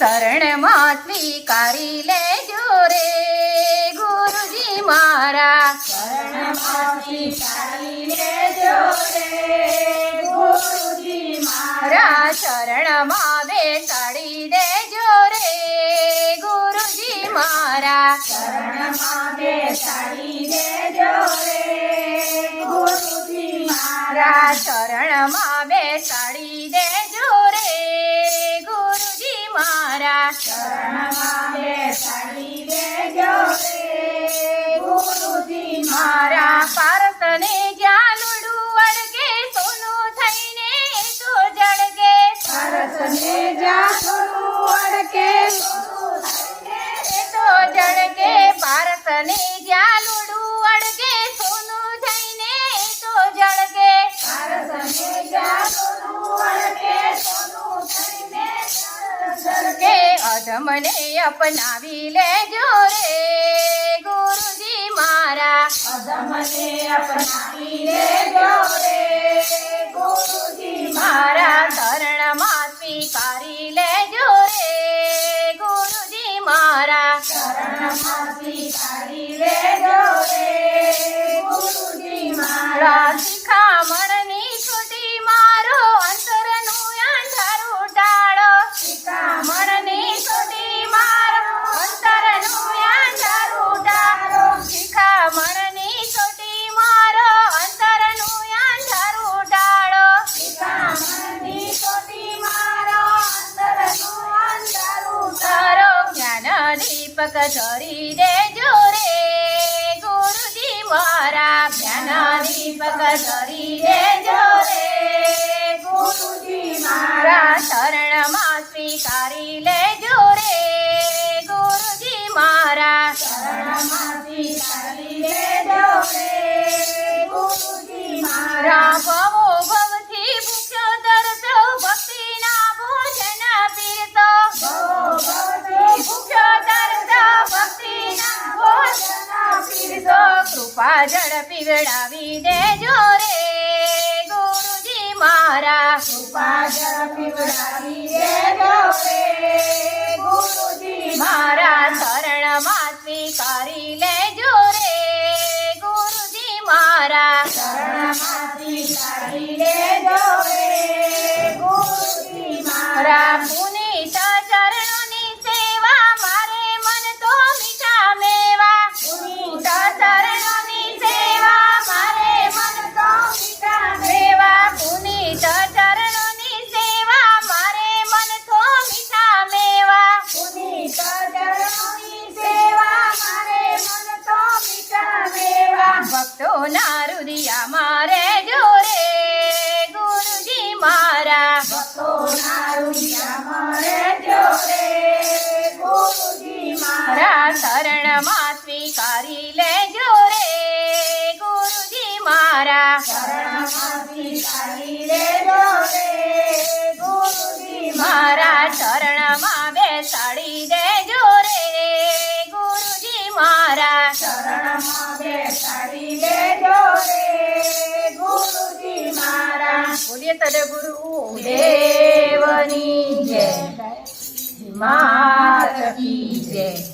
શરણમાં સ્વીકારી લેજો રે ગુરુજી મારા. શરણમાંથી તારી લેજો રે ગુરુજી મારા. શરણમાં બેસાડી દેજો રે ગુરુજી મારા. શરણમાં બેસાડી દેજો રે ગુરુજી મારા શરણમાં બેસાડી દેજો પારસને જ્યાં લુડું અડકે સોનું થઈને તો જળગે. પરસને જા થોડું અડકે સોનું થઈને કે અધમને અપનાવી લેજો રે ગુરુજી મારા. અધમને અપનાવી લેજો શરણમાં સ્વીકારી લેજો રે ગુરુજી મારા દીપક ધરી દેજો રે, ગુરુજી મારા જ્ઞાન દીપક ધરી દેજો રે, ગુરુજી મારા શરણમાં સ્વીકારી લેજો કૃપા જળ પીવડાવી દેજો રે ગુરુજી મારા. ઉપાજળ પીવડાવી દેજો રે ગુરુજી મારા. શરણમાં સ્વીકારી લેજો રે ગુરુજી મારા. શરણમાં સ્વીકારી લેજો રે ગુરુજી મારા. હૃદયા મારે જોરે ગુરુજી મારા. મારા શરણમાં સ્વીકારી લેજો રે ગુરુજી મારા. મારા શરણમાં બેસાડી દેજો રે ગુરુજી મારા. બેસાડી લેજો બોલીએ સદગુરુ દેવની જય. માત કી જય.